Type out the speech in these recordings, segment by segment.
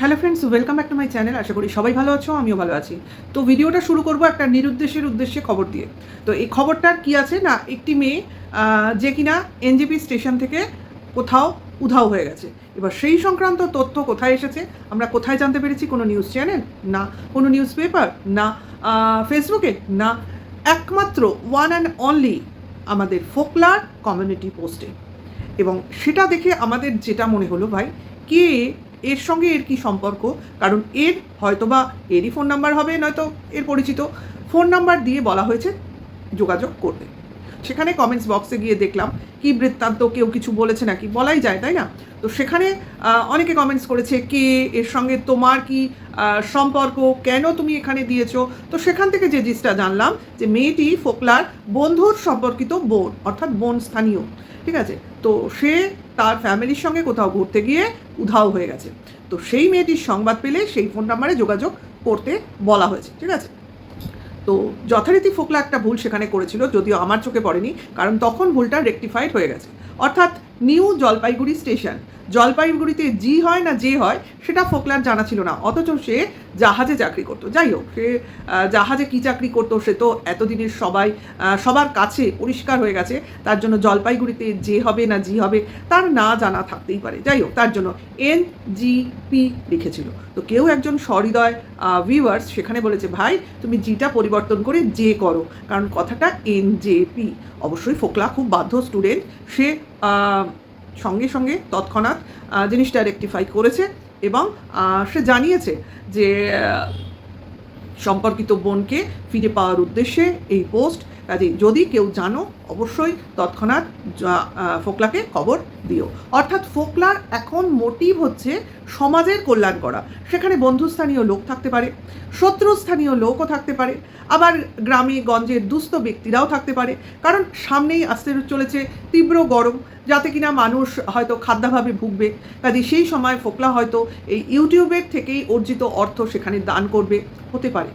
Hello friends welcome back to my channel আশা করি সবাই ভালো আছো, আমিও ভালো আছি। তো ভিডিওটা শুরু করব একটা নিরুদ্দেশের উদ্দেশ্যে খবর দিয়ে। তো এই খবরটার কি আছে না, একটি মেয়ে যে কিনা এনজিপি স্টেশন থেকে কোথাও উধাও হয়ে গেছে। এবার সেই সংক্রান্ত তথ্য কোথায় এসেছে, আমরা কোথায় জানতে পেরেছি কোনো নিউজ চ্যানেল না, কোনো নিউজ পেপার না ফেসবুকে না, একমাত্র ওয়ান অ্যান্ড অনলি আমাদের ফোকলার কমিউনিটি পোস্টে এবং সেটা দেখে আমাদের যেটা মনে হলো ভাই, কে এর সঙ্গে এর কি সম্পর্ক? কারণ এর হয়তোবা এরই ফোন নাম্বার হবে, নয়তো এর পরিচিত। ফোন নাম্বার দিয়ে বলা হয়েছে যোগাযোগ করতে। সেখানে কমেন্টস বক্সে গিয়ে দেখলাম, কি বৃত্তান্ত, কেউ কিছু বলেছে নাকি? বলাই যায়, তাই না? তো সেখানে অনেকে কমেন্টস করেছে, কে, এর সঙ্গে তোমার কি সম্পর্ক, কেন তুমি এখানে দিয়েছ? তো সেখান থেকে যে জিনিসটা জানলাম, যে মেয়েটি ফোকলার বন্ধুর সম্পর্কিত বোন, অর্থাৎ বোন স্থানীয়, ঠিক আছে? তো সে তার ফ্যামিলির সঙ্গে কোথাও ঘুরতে গিয়ে উধাও হয়ে গেছে। তো সেই মেয়েটির সংবাদ পেলে সেই ফোন নাম্বারে যোগাযোগ করতে বলা হয়েছে, ঠিক আছে? তো যথারীতি ফোকলা একটা ভুল সেখানে করেছিল, যদিও আমার চোখে পড়েনি, কারণ তখন ভুলটা রেকটিফাইড হয়ে গেছে। অর্থাৎ নিউ জলপাইগুড়ি স্টেশন। জলপাইগুড়িতে জি হয় না যে হয়, সেটা ফোকলার জানা ছিল না। অথচ সে জাহাজে চাকরি করতো। যাই হোক, সে জাহাজে কি চাকরি করতো সে তো এতদিনের সবাই সবার কাছে পরিষ্কার হয়ে গেছে। তার জন্য জলপাইগুড়িতে যে হবে না জি হবে, তার না জানা থাকতেই পারে। যাই হোক, তার জন্য এন জি পি লিখেছিল। তো কেউ একজন সহৃদয় ভিউয়ার্স সেখানে বলেছে, ভাই, তুমি জিটা পরিবর্তন করে জে করো। কারণ কথাটা এন জে পি। অবশ্যই ফোকলা খুব বাধ্য স্টুডেন্ট সে সঙ্গে সঙ্গে তৎক্ষণাৎ জিনিসটা রেকটিফাই করেছে এবং সে জানিয়েছে যে সম্পর্কিত বোনকে ফিরে পাওয়ার উদ্দেশ্যে এই পোস্ট কাজে যদি কেউ জানো, অবশ্যই তৎক্ষণাৎ ফোকলাকে খবর দিও। অর্থাৎ ফোকলার এখন মোটিভ হচ্ছে সমাজের কল্যাণ করা। সেখানে বন্ধুস্থানীয় লোক থাকতে পারে, শত্রুস্থানীয় লোকও থাকতে পারে, আবার গ্রামে গঞ্জের দুস্থ ব্যক্তিরাও থাকতে পারে। কারণ সামনেই আসতে চলেছে তীব্র গরম, যাতে কিনা মানুষ হয়তো খাদ্যাভাবে ভুগবে। কাজে সেই সময় ফোকলা হয়তো এই ইউটিউবের থেকেই অর্জিত অর্থ সেখানে দান করবে, হতে পারে।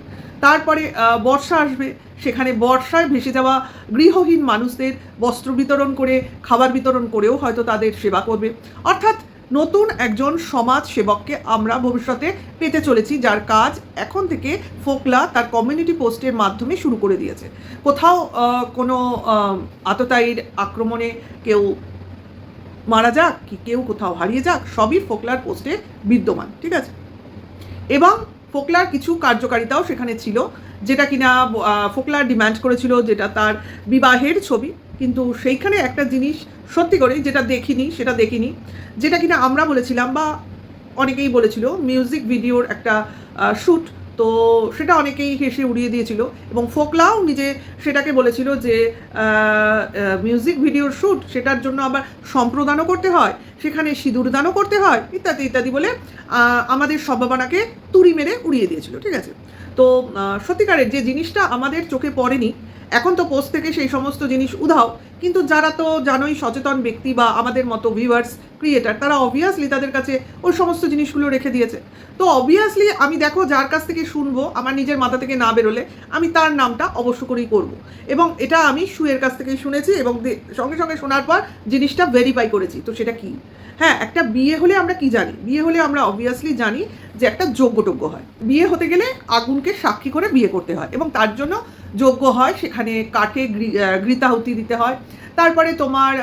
তারপরে বর্ষা আসবে। সেখানে বর্ষায় ভেসে যাওয়া গৃহহীন মানুষদের বস্ত্র বিতরণ করে, খাবার বিতরণ করেও হয়তো তাদের সেবা করবে। অর্থাৎ নতুন একজন সমাজ সেবককে আমরা ভবিষ্যতে পেতে চলেছি, যার কাজ এখন থেকে ফোকলা তার কমিউনিটি পোস্টের মাধ্যমে শুরু করে দিয়েছে। কোথাও কোনো আততায়ীর আক্রমণে কেউ মারা যাক, কি কেউ কোথাও হারিয়ে যাক, সবই ফোকলার পোস্টে বিদ্যমান, ঠিক আছে? এবং ফোকলার কিছু কার্যকারিতাও সেখানে ছিল, যেটা কিনা ফোকলার ডিমান্ড করেছিল যেটা তার বিবাহের ছবি। কিন্তু সেইখানে একটা জিনিস সত্যি করে যেটা দেখিনি, সেটা দেখিনি, যেটা কিনা আমরা বলেছিলাম বা অনেকেই বলেছিল মিউজিক ভিডিওর একটা শ্যুট তো সেটা অনেকেই হেসে উড়িয়ে দিয়েছিল এবং ফোকলাও নিজে সেটাকে বলেছিল যে মিউজিক ভিডিওর শ্যুট সেটার জন্য আবার সম্প্রদানও করতে হয়, সেখানে সিঁদুর দানও করতে হয়, ইত্যাদি ইত্যাদি বলে আমাদের সম্ভাবনাকে তুড়ি মেরে উড়িয়ে দিয়েছিল, ঠিক আছে? তো সত্যিকারের যে জিনিসটা আমাদের চোখে পড়েনি, এখন তো পোস্ট থেকে সেই সমস্ত জিনিস উধাও কিন্তু যারা তো জানোই সচেতন ব্যক্তি বা আমাদের মতো ভিউয়ার্স ক্রিয়েটার তারা অবভিয়াসলি তাদের কাছে ওই সমস্ত জিনিসগুলো রেখে দিয়েছে। তো অবভিয়াসলি আমি দেখো যার কাছ থেকে শুনব আমার নিজের মাথা থেকে না বেরোলে আমি তার নামটা অবশ্য করেই করব। এবং এটা আমি সুয়ের কাছ থেকেই শুনেছি এবং সঙ্গে সঙ্গে শোনার পর জিনিসটা ভেরিফাই করেছি। তো সেটা কি? হ্যাঁ একটা বিয়ে হলে আমরা কি জানি? বিয়ে হলে আমরা অবভিয়াসলি জানি যে একটা যোগ্যটোগ্য হয়। বিয়ে হতে গেলে আগুনকে সাক্ষী করে বিয়ে করতে হয় এবং তার জন্য যোগ্য হয় সেখানে কাঠে গৃ- আহ, ঘৃতাহুতি দিতে হয় তারপরে তোমার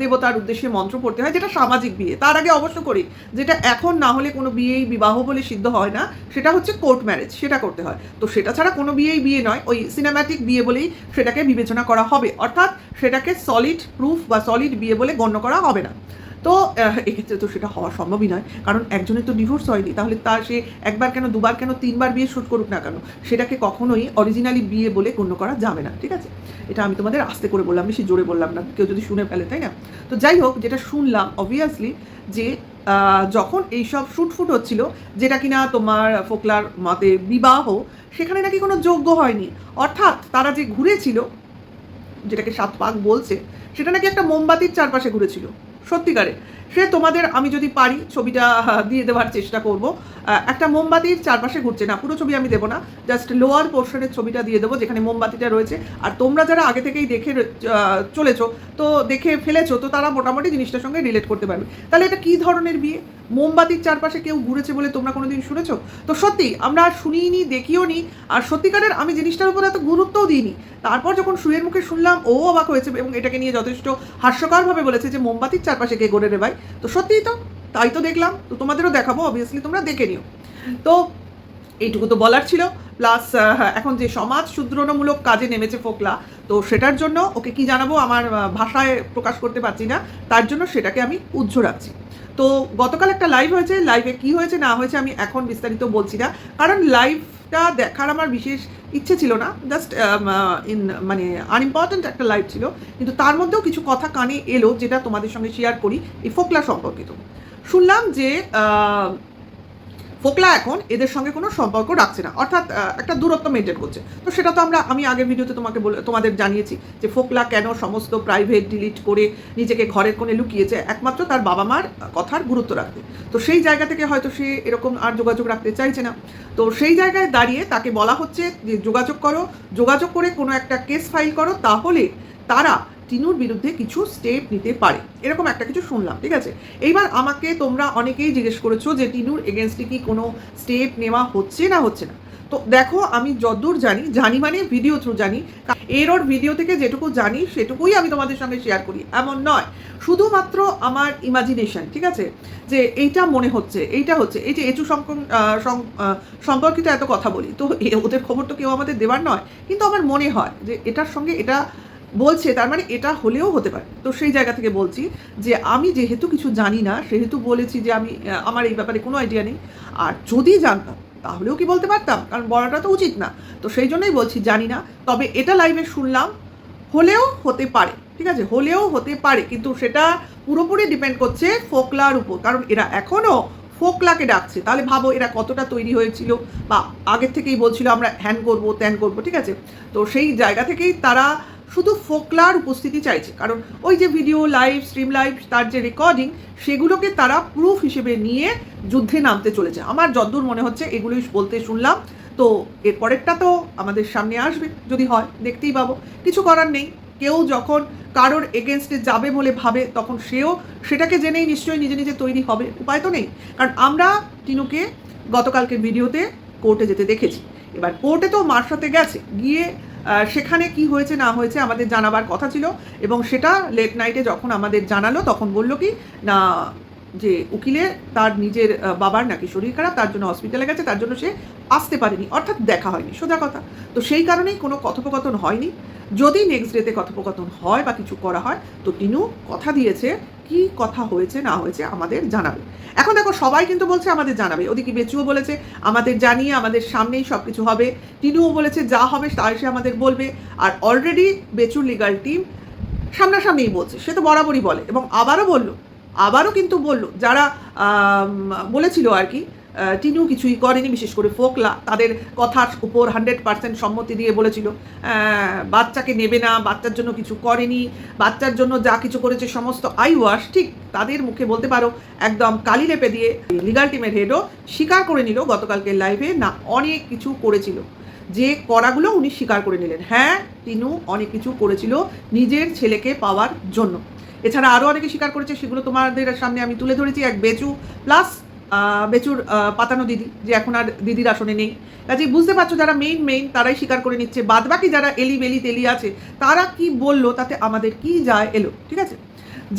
দেবতার উদ্দেশ্যে মন্ত্র পড়তে হয়, যেটা সামাজিক বিয়ে। তার আগে অবশ্য করি, যেটা এখন না হলে কোনো বিয়েই বিবাহ বলে সিদ্ধ হয় না, সেটা হচ্ছে কোর্ট ম্যারেজ সেটা করতে হয়। তো সেটা ছাড়া কোনো বিয়েই বিয়ে নয়, ওই সিনেম্যাটিক বিয়ে বলেই সেটাকে বিবেচনা করা হবে। অর্থাৎ সেটাকে সলিড প্রুফ বা সলিড বিয়ে বলে গণ্য করা হবে না। তো এক্ষেত্রে তো সেটা হওয়া সম্ভবই নয়। কারণ একজনের তো ডিভোর্স হয়নি, তাহলে তার সে একবার কেন, দুবার কেন, তিনবার বিয়ে শুট করুক না কেন, সেটাকে কখনোই অরিজিনালি বিয়ে বলে গণ্য করা যাবে না, ঠিক আছে? এটা আমি তোমাদের আস্তে করে বললাম, বেশি জোরে বললাম না, কেউ যদি শুনে ফেলে, তাই না? তো যাই হোক, যেটা শুনলাম অবভিয়াসলি যে যখন এইসব শুট ফুট হচ্ছিল, যেটা কিনা তোমার ফোকলার মতে বিবাহ, সেখানে নাকি কোনো যোগ্য হয়নি। অর্থাৎ তারা যে ঘুরেছিল, যেটাকে সাত পাক বলছে, সেটা নাকি একটা মোমবাতির চারপাশে ঘুরেছিল। সত্যিকারে। সে তোমাদের, আমি যদি পারি ছবিটা দিয়ে দেওয়ার চেষ্টা করব। একটা মোমবাতির চারপাশে ঘুরছে না, পুরো ছবি আমি দেবো না। জাস্ট লোয়ার পোর্শনের ছবিটা দিয়ে দেবো, যেখানে মোমবাতিটা রয়েছে। আর তোমরা যারা আগে থেকেই দেখে চলেছো, তো দেখে ফেলেছো, তো তারা মোটামুটি জিনিসটার সঙ্গে রিলেট করতে পারবে। তাহলে এটা কী ধরনের বিয়ে? মোমবাতির চারপাশে কেউ ঘুরেছে বলে তোমরা কোনোদিন শুনেছো? তো সত্যি, আমরা শুনিনি, দেখিও নি। আর সত্যিকারের আমি জিনিসটার উপর এত গুরুত্বও দিইনি। তারপর যখন সুয়ের মুখে শুনলাম, ও অবাক হয়েছে এবং এটাকে নিয়ে যথেষ্ট হাস্যকরভাবে বলেছে যে, মোমবাতির চারপাশে কে গড়ে রে ভাই? তো সত্যিই তো, তাই তো দেখলাম। তো তোমাদেরও দেখাবো অবভিয়াসলি তোমরা দেখে নিও। তো এইটুকু তো বলার ছিল। প্লাস এখন যে সমাজ শুদ্রণমূলক কাজে নেমেছে ফোকলা, তো সেটার জন্য ওকে কি জানাব আমার ভাষায় প্রকাশ করতে পারছি না। তার জন্য সেটাকে আমি উজ্জ্ব রাখছি। তো গতকাল একটা লাইভ হয়েছে। লাইভে কি হয়েছে, না হয়েছে আমি এখন বিস্তারিত বলছি না। কারণ লাইভটা দেখার আমার বিশেষ ইচ্ছে ছিল না। জাস্ট ইন মানে আনইম্পর্ট্যান্ট একটা লাইফ ছিল। কিন্তু তার মধ্যেও কিছু কথা কানে এলো যেটা তোমাদের সঙ্গে শেয়ার করি এই ফোকলা সম্পর্কিত। শুনলাম যে আহ, ফোকলা এখন এদের সঙ্গে কোনো সম্পর্ক রাখছে না। অর্থাৎ একটা দূরত্ব মেনটেন করছে। তো সেটা তো আমরা, আমি আগের ভিডিওতে তোমাকে বলে, তোমাদের জানিয়েছি যে ফোকলা কেন সমস্ত প্রাইভেট ডিলিট করে নিজেকে ঘরের কোণে লুকিয়েছে, একমাত্র তার বাবা মার কথার গুরুত্ব রাখতে। তো সেই জায়গা থেকে হয়তো সে এরকম আর যোগাযোগ রাখতে চাইছে না। তো সেই জায়গায় দাঁড়িয়ে তাকে বলা হচ্ছে যে, যোগাযোগ করো। যোগাযোগ করে কোনো একটা কেস ফাইল করো, তাহলে তারা টিনুর বিরুদ্ধে কিছু স্টেপ নিতে পারে। এরকম একটা কিছু শুনলাম, ঠিক আছে? এইবার আমাকে তোমরা অনেকেই জিজ্ঞেস করেছ যে টিনুর এগেনস্টে কি কোনো স্টেপ নেওয়া হচ্ছে না হচ্ছে না? তো দেখো, আমি যতদূর জানি জানি মানে ভিডিও থ্রু জানি এর ওর ভিডিও থেকে যেটুকু জানি, সেটুকুই আমি তোমাদের সঙ্গে শেয়ার করি। এমন নয়। শুধুমাত্র আমার ইমাজিনেশন ঠিক আছে? যে এইটা মনে হচ্ছে, এইটা হচ্ছে। এই যে এচু সম্পর্কিত এত কথা বলি, তো ওদের খবর তো কেউ আমাদের দেবার নয়। কিন্তু আমার মনে হয় যে এটার সঙ্গে এটা বলছে, তার মানে এটা হলেও হতে পারে। তো সেই জায়গা থেকে বলছি যে আমি যেহেতু কিছু জানি না, সেহেতু বলেছি যে আমি আমার এই ব্যাপারে কোনো আইডিয়া নেই। আর যদি জানতাম, তাহলেও কি বলতে পারতাম? কারণ বলাটা তো উচিত না। তো সেই জন্যই বলছি জানি না। তবে এটা লাইভে শুনলাম, হলেও হতে পারে। ঠিক আছে? হলেও হতে পারে। কিন্তু সেটা পুরোপুরি ডিপেন্ড করছে ফোকলার উপর। কারণ এরা এখনও ফোকলাকে ডাকছে। তাহলে ভাবো এরা কতটা তৈরি হয়েছিল বা আগের থেকেই বলছিল আমরা হ্যান করব, ত্যান করব। ঠিক আছে? তো সেই জায়গা থেকেই তারা শুধু ফোকলার উপস্থিতি চাইছে। কারণ ওই যে ভিডিও লাইভ স্ট্রিম লাইভ তার যে রেকর্ডিং সেগুলোকে তারা প্রুফ হিসেবে নিয়ে যুদ্ধে নামতে চলেছে। আমার যদ্দূর মনে হচ্ছে এগুলোই বলতে শুনলাম। তো এর পরেরটা তো আমাদের সামনে আসবে, যদি হয়, দেখতেই পাবো। কিছু করার নেই। কেউ যখন কারোর এগেনস্টে যাবে বলে ভাবে, তখন সেও সেটাকে জেনেই নিশ্চয়ই নিজে নিজে তৈরি হবে। উপায় তো নেই। কারণ আমরা টিনুকে গতকালকের ভিডিওতে কোর্টে যেতে দেখেছি। এবার কোর্টে তো মার সাথে গেছে। গিয়ে সেখানে কি হয়েছে, না হয়েছে আমাদের জানাবার কথা ছিল এবং সেটা লেট নাইটে যখন আমাদের জানালো, তখন বলল কি, না, যে উকিলে তার নিজের বাবার নাকি শরীর খারাপ, তার জন্য হসপিটালে গেছে, তার জন্য সে আসতে পারেনি, অর্থাৎ দেখা হয়নি, সোজা কথা। তো সেই কারণেই কোনো কথোপকথন হয়নি। যদি নেক্সট ডেতে কথোপকথন হয় বা কিছু করা হয়, তো টিনু কথা দিয়েছে কি কথা হয়েছে, না হয়েছে আমাদের জানাবে। এখন দেখো, সবাই কিন্তু বলছে আমাদের জানাবে। ওদিকে বেচুও বলেছে, আমাদের জানিয়ে আমাদের সামনেই সব কিছু হবে। টিনুও বলেছে যা হবে তা এসে আমাদের বলবে। আর অলরেডি বেচুর লিগাল টিম সামনাসামনিই বলছে। সে তো বরাবরই বলে। এবং আবারও বলল, আবারও কিন্তু বলল, যারা বলেছিল আর কি টিনু কিছুই করেনি, বিশেষ করে ফোকলা। তাদের কথার উপর হান্ড্রেড পার্সেন্ট সম্মতি দিয়ে বলেছিল বাচ্চাকে নেবে না, বাচ্চার জন্য কিছু করেনি, বাচ্চার জন্য যা কিছু করেছে সমস্ত আই ওয়াশ ঠিক তাদের মুখে বলতে পারো, একদম কালি লেপে দিয়ে লিগাল টিমের হেডও স্বীকার করে নিল গতকালকে লাইভে না, অনেক কিছু করেছিল। যে করাগুলো উনি স্বীকার করে নিলেন। হ্যাঁ টিনু অনেক কিছু করেছিল নিজের ছেলেকে পাওয়ার জন্য। এছাড়া আরও অনেকে স্বীকার করেছে, সেগুলো তোমাদের সামনে আমি তুলে ধরেছি, এক বেচু প্লাস বেচুর পাতানো দিদি, যে এখন আর দিদির আসনে নেই। কাজে বুঝতে পারছ যারা মেইন মেইন তারাই স্বীকার করে নিচ্ছে। বাদবাকি যারা এলি বেলি তেলি আছে, তারা কি বলল তাতে আমাদের কি যায় এলো, ঠিক আছে?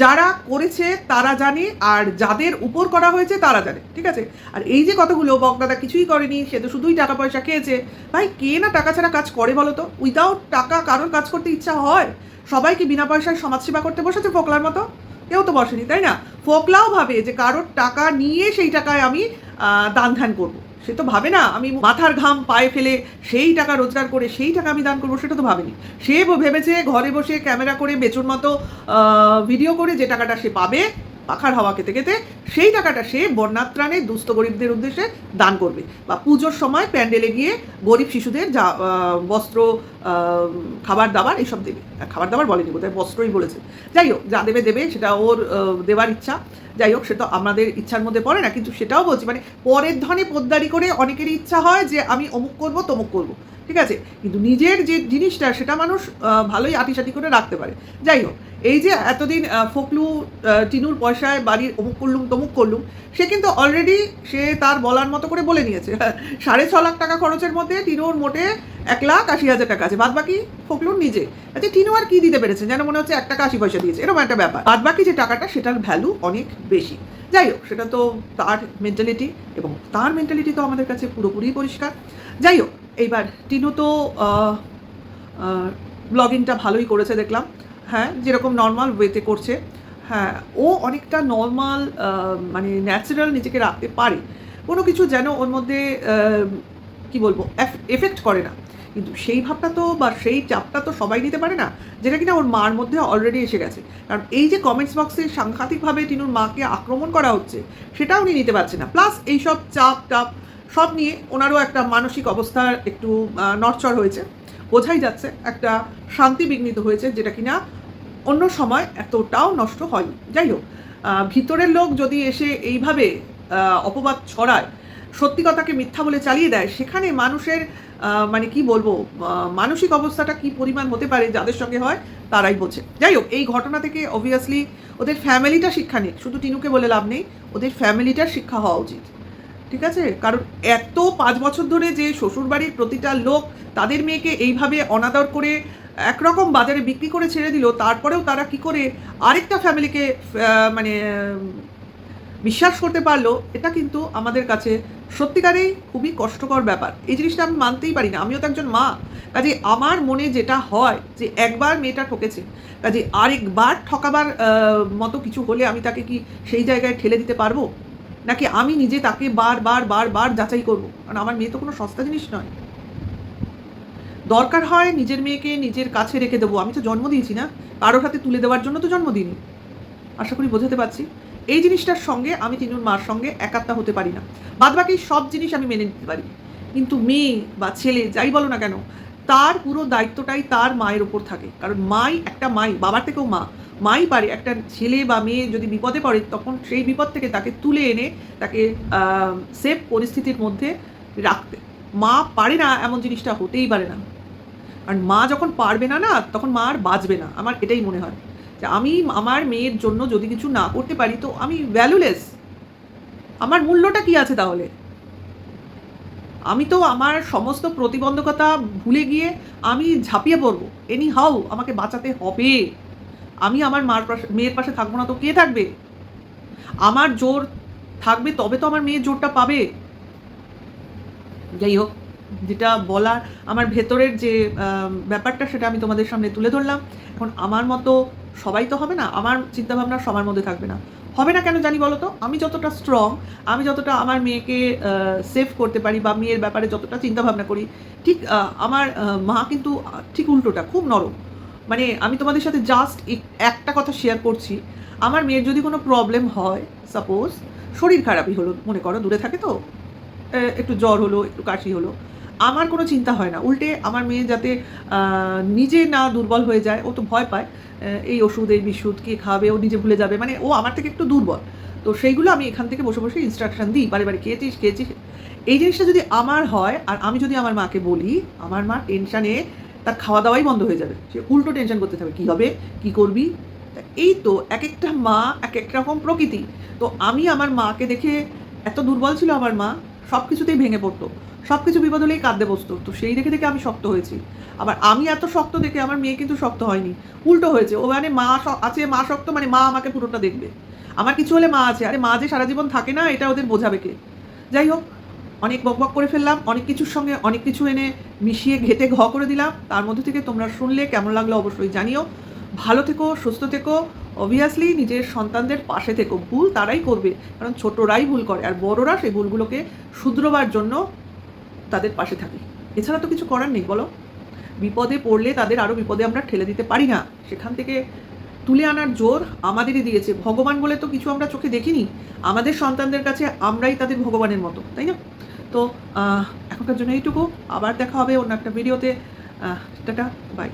যারা করেছে তারা জানে, আর যাদের উপর করা হয়েছে তারা জানে, ঠিক আছে? আর এই যে কতগুলো বকদাদা কিছুই করেনি, সে তো শুধুই টাকা পয়সা খেয়েছে। ভাই, কে না টাকা ছাড়া কাজ করে বলো তো? উইদাউট টাকা কারোর কাজ করতে ইচ্ছা হয়? সবাইকে বিনা পয়সায় সমাজসেবা করতে বসেছে ফোকলার মতো? কেউ তো বসেনি, তাই না? ফোকলাও ভাবে যে কারোর টাকা নিয়ে সেই টাকায় আমি দান ধ্যান করব। সে তো ভাবে না, আমি মাথার ঘাম পায়ে ফেলে সেই টাকা রোজগার করে সেই টাকা আমি দান করব, সেটা তো ভাবেনি। সে ভেবেছে ঘরে বসে ক্যামেরা করে বেচুর মতো ভিডিও করে যে টাকাটা সে পাবে পাখার হাওয়া খেতে খেতে সেই টাকাটা সে বন্যাত্রাণে দুস্থ গরিবদের উদ্দেশ্যে দান করবে। বা পুজোর সময় প্যান্ডেলে গিয়ে গরিব শিশুদের যা বস্ত্র খাবার দাবার এইসব দেবে। খাবার দাবার বলেনি, বোধহয় বস্ত্রই বলেছে। যাই হোক, যা দেবে দেবে, সেটা ওর দেওয়ার ইচ্ছা। যাই হোক সেটা আমাদের ইচ্ছার মধ্যে পড়ে না, কিন্তু সেটাও বলছি মানে পরের ধনে পোদ্দারি করে অনেকেরই ইচ্ছা হয় যে আমি অমুক করব, তমুক করব। ঠিক আছে? কিন্তু নিজের যে জিনিসটা, সেটা মানুষ ভালোই আটিসাটি করে রাখতে পারে। যাই হোক, এই যে এতদিন ফকলু টিনুর পয়সায় বাড়ির অমুক করলুম, তমুক করলুম, সে কিন্তু অলরেডি সে তার বলার মতো করে বলে নিয়েছে। সাড়ে ছ লাখ টাকা খরচের মধ্যে টিনুর মোটে এক লাখ আশি হাজার টাকা আছে। বাদ বাকি ফকলুর নিজে। আচ্ছা টিনু আর কি দিতে পেরেছে? যেন মনে হচ্ছে এক টাকা আশি পয়সা দিয়েছে। এরকম একটা ব্যাপার। বাদ বাকি যে টাকাটা, সেটার ভ্যালু অনেক বেশি। যাই হোক, সেটা তো তার মেন্টালিটি এবং তার মেন্টালিটি তো আমাদের কাছে পুরোপুরি পরিষ্কার। যাই হোক এইবার, টিনু তো ব্লগিংটা ভালোই করেছে দেখলাম। হ্যাঁ যেরকম নর্মাল ওয়েতে করছে। হ্যাঁ ও অনেকটা নর্মাল মানে ন্যাচারাল নিজেকে রাখতে পারে। কোনো কিছু যেন ওর মধ্যে কি বলব এফেক্ট করে না। কিন্তু সেই ভাবটা তো বা সেই চাপটা তো সবাই নিতে পারে না, যেটা কিনা ওর মার মধ্যে অলরেডি এসে গেছে। কারণ এই যে কমেন্টস বক্সে সাংঘাতিকভাবে টিনুর মাকে আক্রমণ করা হচ্ছে, সেটাও উনি নিতে পারছে না। প্লাস এইসব চাপ টাপ সব নিয়ে ওনারও একটা মানসিক অবস্থার একটু নড়চড় হয়েছে। বোঝাই যাচ্ছে একটা শান্তি বিঘ্নিত হয়েছে যেটা কিনা অন্য সময় এতটাও নষ্ট হয় যাই হোক ভিতরের লোক যদি এসে এইভাবে অপবাদ ছড়ায়, সত্যি কথাকে মিথ্যা বলে চালিয়ে দেয়, সেখানে মানুষের মানে কি বলব মানসিক অবস্থাটা কি পরিমাণ হতে পারে, যাদের সঙ্গে হয়, তারাই বোঝে। যাই হোক, এই ঘটনা থেকে অবভিয়াসলি ওদের ফ্যামিলিটা শিক্ষা নিক। শুধু টিনুকে বলে লাভ নেই, ওদের ফ্যামিলিটার শিক্ষা হওয়া উচিত। ঠিক আছে? কারণ এত পাঁচ বছর ধরে যে শ্বশুরবাড়ির প্রতিটা লোক তাদের মেয়েকে এইভাবে অনাদর করে একরকম বাজারে বিক্রি করে ছেড়ে দিল, তারপরেও তারা কি করে আরেকটা ফ্যামিলিকে মানে বিশ্বাস করতে পারল, এটা কিন্তু আমাদের কাছে সত্যিকারেই খুবই কষ্টকর ব্যাপার। এই জিনিসটা আমি মানতেই পারি না, আমিও তো একজন মা। কাজে আমার মনে যেটা হয় যে একবার মেয়েটা ঠকেছে, কাজে আরেকবার ঠকাবার মতো কিছু হলে আমি তাকে কি সেই জায়গায় ঠেলে দিতে পারব? নাকি আমি নিজে তাকে বার বার বার বার যাচাই করব? কারণ আমার মেয়ে তো কোনো সস্তা জিনিস নয়। দরকার হয় নিজের মেয়েকে নিজের কাছে রেখে দেবো। আমি তো জন্ম দিয়েছি না। কারোর হাতে তুলে দেওয়ার জন্য তো জন্ম দিইনি। আশা করি বোঝাতে পারছি। এই জিনিসটার সঙ্গে আমি তিনুর মার সঙ্গে একাত্তা হতে পারি না। বাদ বাকি সব জিনিস আমি মেনে নিতে পারি। কিন্তু মেয়ে বা ছেলে, যাই বলো না কেন, তার পুরো দায়িত্বটাই তার মায়ের ওপর থাকে। কারণ মাই একটা মাই, বাবার থেকেও মা। মাই পারে একটা ছেলে বা মেয়ে যদি বিপদে পড়ে, তখন সেই বিপদ থেকে তাকে তুলে এনে তাকে সেফ পরিস্থিতির মধ্যে রাখতে। মা পারে না এমন জিনিসটা, হতেই পারে না। আর মা যখন পারবে না না, তখন মা আর বাঁচবে না। আমার এটাই মনে হয়। যে আমি, আমার মেয়ের জন্য যদি কিছু না করতে পারি, তো আমি ভ্যালুলেস আমার মূল্যটা কি আছে তাহলে? আমি তো আমার সমস্ত প্রতিবন্ধকতা ভুলে গিয়ে আমি ঝাঁপিয়ে পড়ব। এনি হাউ আমাকে বাঁচাতে হবে। আমি আমার মার পাশে, মেয়ের পাশে থাকব না তো কে থাকবে? আমার জোর থাকবে তবে তো আমার মেয়ের জোরটা পাবে। যাই হোক, যেটা বলার, আমার ভেতরের যে ব্যাপারটা সেটা আমি তোমাদের সামনে তুলে ধরলাম। এখন আমার মতো সবাই তো হবে না, আমার চিন্তাভাবনা সবার মধ্যে থাকবে না। হবে না কেন জানি বলো তো আমি যতটা স্ট্রং আমি যতটা আমার মেয়েকে সেভ করতে পারি বা মেয়ের ব্যাপারে যতটা চিন্তাভাবনা করি, ঠিক আমার মা কিন্তু ঠিক উল্টোটা, খুব নরম। মানে আমি তোমাদের সাথে জাস্ট একটা কথা শেয়ার করছি। আমার মেয়ের যদি কোনো প্রবলেম হয় সাপোজ শরীর খারাপই হলো, মনে করো, দূরে থাকে তো একটু জ্বর হলো, একটু কাশি হলো, আমার কোনো চিন্তা হয় না। উল্টে আমার মেয়ে যাতে নিজে না দুর্বল হয়ে যায়, ও তো ভয় পায় এই ওষুধ, এই বিশুদ্ধ কে খাবে, ও নিজে ভুলে যাবে মানে ও আমার থেকে একটু দুর্বল। তো সেইগুলো আমি এখান থেকে বসে বসে ইনস্ট্রাকশন দিই, বারে বারে খেয়েছিস খেয়েছিস। এই জিনিসটা যদি আমার হয়, আর আমি যদি আমার মাকে বলি, আমার মা টেনশানে তার খাওয়া দাওয়াই বন্ধ হয়ে যাবে। সে উল্টো টেনশন করতে থাকবে, কী হবে, কী করবি? এই তো এক একটা মা এক এক রকম প্রকৃতি। তো আমি আমার মাকে দেখে এত দুর্বল ছিল আমার মা সব কিছুতেই ভেঙে পড়তো। সব কিছু বিপদ হলেই কাঁদতে বসতো। তো সেই দেখে দেখে আমি শক্ত হয়েছি। আবার আমি এত শক্ত দেখে আমার মেয়ে কিন্তু শক্ত হয়নি। উল্টো হয়েছে। ও মানে মা আছে মা শক্ত মানে মা আমাকে পুরোটা দেখবে। আমার কিছু হলে মা আছে। আরে মা যে সারা জীবন থাকে না, এটা ওদের বোঝাবে কে? যাই হোক অনেক বকবক করে ফেললাম, অনেক কিছুর সঙ্গে অনেক কিছু এনে মিশিয়ে ঘেটে ঘ করে দিলাম। তার মধ্যে থেকে তোমরা শুনলে, কেমন লাগল অবশ্যই জানিও। ভালো থেকো, সুস্থ থেকো। অবভিয়াসলি নিজের সন্তানদের পাশে থেকো। ভুল তারাই করবে, কারণ ছোটরাই ভুল করে, আর বড়রা সেই ভুলগুলোকে শুধরোবার জন্য তাদের পাশে থাকে। এছাড়া তো কিছু করার নেই, বলো। বিপদে পড়লে তাদের আরও বিপদে আমরা ঠেলে দিতে পারি না। সেখান থেকে তুলে আনার জোর আমাদেরই দিয়েছে। ভগবান বলে তো কিছু আমরা চোখে দেখিনি। আমাদের সন্তানদের কাছে আমরাই তাদের ভগবানের মতো, তাই না? তো এখনকার জন্য এইটুকু। আবার দেখা হবে অন্য একটা ভিডিওতে। Tata bye